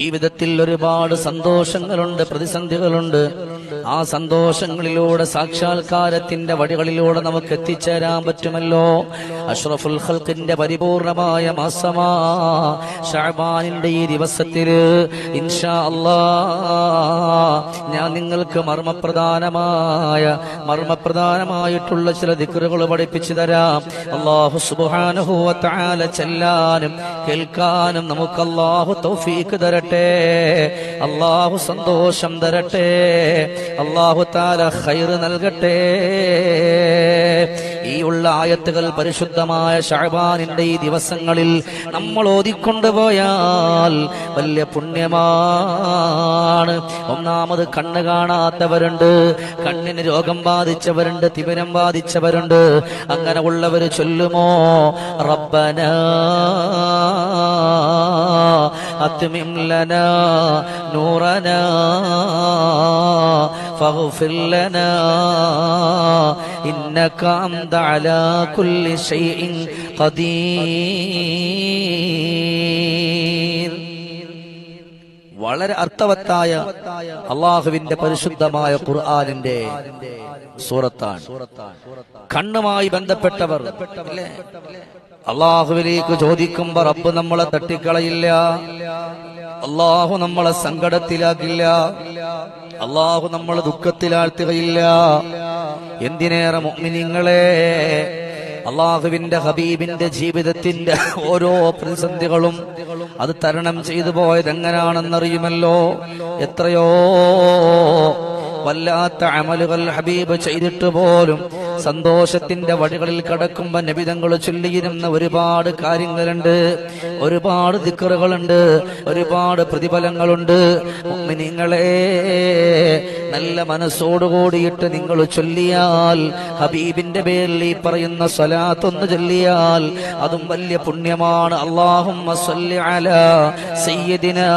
ജീവിതത്തിൽ ഒരുപാട് സന്തോഷങ്ങളുണ്ട് പ്രതിസന്ധികളുണ്ട്. ആ സന്തോഷങ്ങളിലൂടെ സാക്ഷാത്കാരത്തിന്റെ വഴികളിലൂടെ നമുക്ക് എത്തിച്ചേരാൻ പറ്റുമല്ലോ. അഷ്റഫുൽ ഹൽക്കിന്റെ പരിപൂർണമായ മാസമാ ഈ ദിവസത്തിൽ. ഇൻഷാ ഞാൻ നിങ്ങൾക്ക് മർമ്മപ്രധാനമായ മർമ്മപ്രധാനമായിട്ടുള്ള ചില ദിക്കറുകൾ പഠിപ്പിച്ചു തരാം. അള്ളാഹു സുബ്ഹാനഹു വ തആല ചെല്ലാനും കേൾക്കാനും നമുക്ക് അള്ളാഹു തൗഫീക്ക് തരട്ടെ. അള്ളാഹു സന്തോഷം തരട്ടെ. അള്ളാഹു താല ഖൈർ നൽകട്ടെ. ഈ ഉള്ള ആയത്തുകൾ പരിശുദ്ധമായ ഷഹബാനിന്റെ ഈ ദിവസങ്ങളിൽ നമ്മൾ ഓതിക്കൊണ്ടുപോയാൽ വലിയ പുണ്യമാണ്. ഒന്നാമത് കണ്ണ് കാണാത്തവരുണ്ട് കണ്ണിന് രോഗം ബാധിച്ചവരുണ്ട് തിമിരം ബാധിച്ചവരുണ്ട്. അങ്ങനെ ഉള്ളവര് ചൊല്ലുമോ? റബ്ബന. أتمم لنا نورنا فاغفر لنا إنك أنت على كل شيء قدير വളരെ അർത്ഥവത്തായ അള്ളാഹുവിന്റെ പരിശുദ്ധമായ ഖുർആാനിന്റെ സൂറത്താണ് കണ്ണുമായി ബന്ധപ്പെട്ടവർ അല്ലേ അള്ളാഹുവിലേക്ക് ചോദിക്കുമ്പോ റബ്ബ് നമ്മളെ തട്ടിക്കളയില്ല. അള്ളാഹു നമ്മളെ സങ്കടത്തിലാക്കില്ല. അള്ളാഹു നമ്മളെ ദുഃഖത്തിലാഴ്ത്തുകയില്ല. എന്തിനേറെ മുഅ്മിനീങ്ങളെ? അള്ളാഹുവിന്റെ ഹബീബിന്റെ ജീവിതത്തിന്റെ ഓരോ പ്രതിസന്ധികളും അത് തരണം ചെയ്തു പോയത് എങ്ങനെയാണെന്നറിയുമല്ലോ എത്രയോ വല്ലാത്ത അമലുകൾ ഹബീബ് ചെയ്തിട്ട് പോലും സന്തോഷത്തിന്റെ വഴികളിൽ കടക്കുമ്പോ നബിതങ്ങൾ ചൊല്ലിയിരുന്ന ഒരുപാട് കാര്യങ്ങളുണ്ട്. ഒരുപാട് ദിക്കറുകളുണ്ട്. ഒരുപാട് പ്രതിഫലങ്ങളുണ്ട്. നിങ്ങളെ നല്ല മനസ്സോടുകൂടിയിട്ട് നിങ്ങൾ ചൊല്ലിയാൽ ഹബീബിന്റെ പേരിൽ ഈ പറയുന്ന സ്വലാത്തൊന്ന് ചൊല്ലിയാൽ അതും വലിയ പുണ്യമാണ്. അള്ളാഹും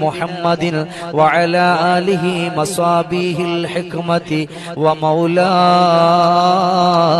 മുഹമ്മദിൻ ആലിഹി മസാബിഹിൽ ഹിക്മതി വമൗലാ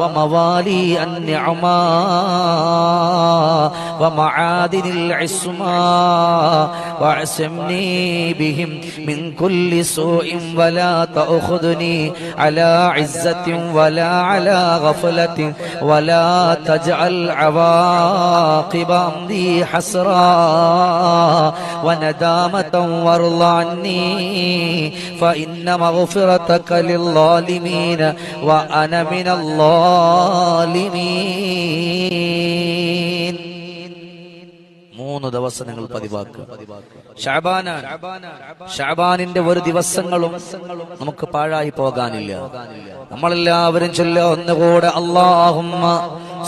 وموالي النعماء ومعادن العصماء واعصمني بهم من كل سوء ولا تأخذني على عزة ولا على غفلة ولا تجعل عواقب أمري حسرا وندامة وارض عني فإن مغفرتك للظالمين وأنا من الظالمين മൂന്ന് ദിവസം നിങ്ങൾ പതിവാക്കുക ഷാബാനാണ് ഷാബാനിന്റെ ഒരു ദിവസങ്ങളും നമുക്ക് പാഴായി പോകാനില്ല നമ്മളെല്ലാവരും ചൊല്ല ഒന്നുകൂടെ അള്ളാഹുമ്മ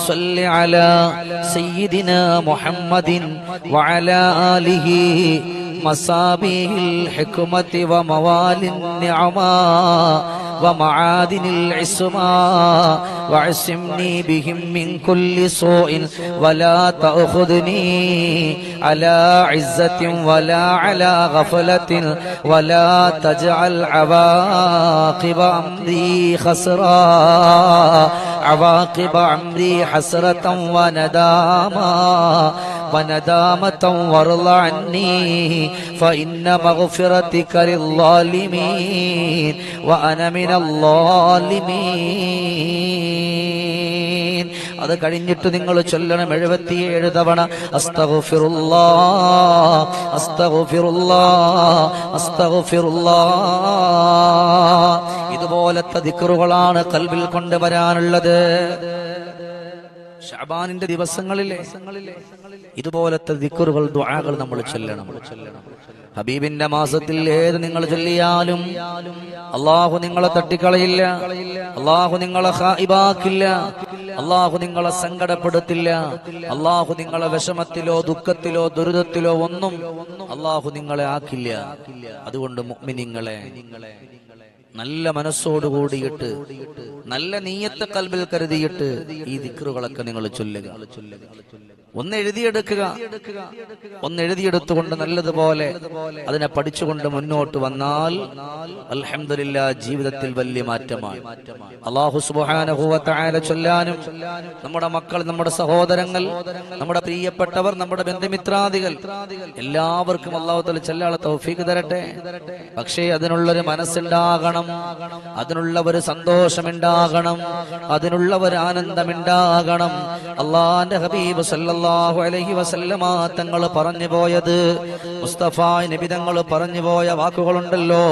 സ്വല്ലി അലാ സയ്യിദിന മുഹമ്മദിൻ വഅല ആലിഹി مصابيح الحكمة وموالي النعماء ومعادن العصماء واعصمني بهم من كل سوء ولا تأخذني على عزة ولا على غفلة ولا تجعل عواقب أمري خسرا. عواقب أمري حسرة ونداما. وندامة وارض عني فإن مغفرتك للظالمين وأنا من الظالمين അത് കഴിഞ്ഞിട്ട് നിങ്ങൾ ചൊല്ലണം എഴുപത്തിയേഴ് തവണ അസ്തഗുഫിറുല്ലാ അസ്തഗുഫിറുല്ലാ അസ്തഗുഫിറുല്ലാ ഇതുപോലത്തെ ദിക്റുകളാണ് കൽവിൽ കൊണ്ടുവരാനുള്ളത് ഷാബാനിന്റെ ദിവസങ്ങളിലെ ഇതുപോലത്തെ ദിക്കറുകൾ ദുആകൾ നമ്മൾ ചൊല്ലണം. ഹബീബിന്റെ മാസത്തിൽ ഏത് നിങ്ങൾ ചൊല്ലിയാലും അള്ളാഹു നിങ്ങളെ തട്ടിക്കളയില്ല അള്ളാഹു നിങ്ങളെ ഹായിബാക്കില്ല അള്ളാഹു നിങ്ങളെ സങ്കടപ്പെടുത്തില്ല അള്ളാഹു നിങ്ങളെ വിഷമത്തിലോ ദുഃഖത്തിലോ ദുരിതത്തിലോ ഒന്നും അള്ളാഹു നിങ്ങളെ ആക്കില്ല. അതുകൊണ്ട് മുഅ്മിനീങ്ങളെ നല്ല മനസ്സോടുകൂടിയിട്ട് നല്ല നീയത്തെ കൽബിൽ കരുതിയിട്ട് ഈ ദിക്റുകളൊക്കെ നിങ്ങൾ ചൊല്ലുക. ഒന്ന് എഴുതിയെടുക്കുക. ഒന്ന് എഴുതിയെടുത്തുകൊണ്ട് നല്ലതുപോലെ അതിനെ പഠിച്ചുകൊണ്ട് മുന്നോട്ട് വന്നാൽ അലഹമില്ല ജീവിതത്തിൽ വലിയ മാറ്റമാണ്. അള്ളാഹു ചൊല്ലാനും നമ്മുടെ മക്കൾ നമ്മുടെ സഹോദരങ്ങൾ നമ്മുടെ പ്രിയപ്പെട്ടവർ നമ്മുടെ ബന്ധുമിത്രാദികൾ എല്ലാവർക്കും അള്ളാഹു തല ചെല്ലാളെ തൗഫീക്ക് തരട്ടെ. പക്ഷേ അതിനുള്ളൊരു മനസ്സുണ്ടാകണം. അതിനുള്ള ഒരു സന്തോഷമുണ്ടാകണം അതിനുള്ള ഒരു ആനന്ദമുണ്ടാകണം അള്ളാന്റെ ഹബീബ് സല്ലാഹു അലഹി വസല്ലമ തങ്ങൾ പറഞ്ഞു പോയത് മുസ്തഫ നബി തങ്ങൾ പറഞ്ഞു പോയ വാക്കുകളുണ്ടല്ലോ.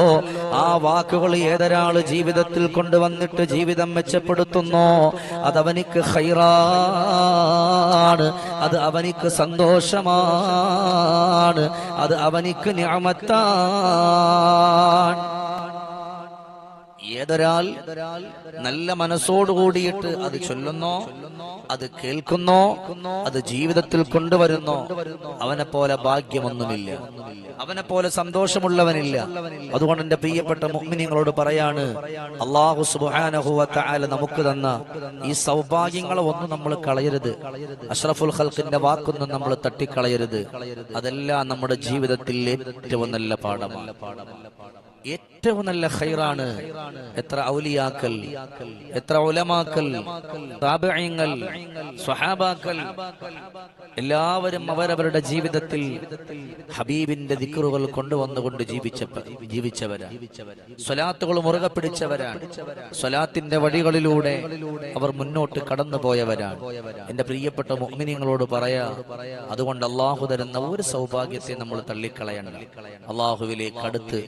ആ വാക്കുകൾ ഏതൊരാൾ ജീവിതത്തിൽ കൊണ്ടുവന്നിട്ട് ജീവിതം മെച്ചപ്പെടുത്തുന്നോ? അതവനിക്ക് ഹൈറാണ് അത് അവനിക്ക് സന്തോഷമാണ്. അത് അവനിക്ക് ഞാമത്താണ് ഏതൊരാൾ നല്ല മനസ്സോട് കൂടിയിട്ട് അത് ചൊല്ലുന്നോ അത് കേൾക്കുന്നോ അത് ജീവിതത്തിൽ കൊണ്ടുവരുന്നോ അവനെ പോലെ ഭാഗ്യമൊന്നുമില്ല. അവനെ പോലെ സന്തോഷമുള്ളവനില്ല. അതുകൊണ്ട് എന്റെ പ്രിയപ്പെട്ട മുഗ്മിനിങ്ങളോട് പറയാണ് അള്ളാഹു സുബാനഹുല നമുക്ക് തന്ന ഈ സൗഭാഗ്യങ്ങളെ ഒന്നും നമ്മൾ കളയരുത്. അഷ്റഫുൽ ഹൽക്കിന്റെ വാക്കൊന്നും നമ്മൾ തട്ടിക്കളയരുത്. അതെല്ലാം നമ്മുടെ ജീവിതത്തിൽ ഏറ്റവും നല്ല പാഠമാണ്. ഏറ്റവും നല്ല ഹൈറാണ് എത്ര ഔലിയാക്കൽ എത്ര ഉലമാക്കൽ താപയങ്ങൾ സ്വഹാബാക്കൽ എല്ലാവരും അവരവരുടെ ജീവിതത്തിൽ ഹബീബിന്റെ ദിക്കറുകൾ കൊണ്ടുവന്നുകൊണ്ട് ജീവിച്ച ജീവിച്ചവരാ. സ്വലാത്തുകൾ മുറുകെ പിടിച്ചവരാണ്. സ്വലാത്തിന്റെ വഴികളിലൂടെ അവർ മുന്നോട്ട് കടന്നു പോയവരാ എന്റെ പ്രിയപ്പെട്ട മുഅ്മിനീങ്ങളോട് പറയാ അതുകൊണ്ട് അള്ളാഹു തരുന്ന ഒരു സൗഭാഗ്യത്തെ നമ്മൾ തള്ളിക്കളയണം അള്ളാഹുവിലേക്ക് അടുത്ത്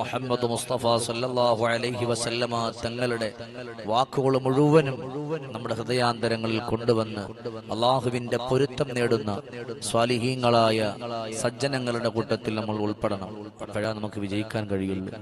മുഹമ്മദ് മുസ്തഫ സല്ലല്ലാഹു അലൈഹി വസല്ലമ തങ്ങളുടെ വാക്കുകൾ മുഴുവനും നമ്മുടെ ഹൃദയാന്തരങ്ങളിൽ കൊണ്ടുവന്ന് അള്ളാഹുവിന്റെ പൊരുത്തം നേടുന്ന സ്വാലിഹീങ്ങളായ സജ്ജനങ്ങളുടെ കൂട്ടത്തിൽ നമ്മൾ ഉൾപ്പെടണം. അപ്പോഴാണ് നമുക്ക് വിജയിക്കാൻ കഴിയുള്ളൂ.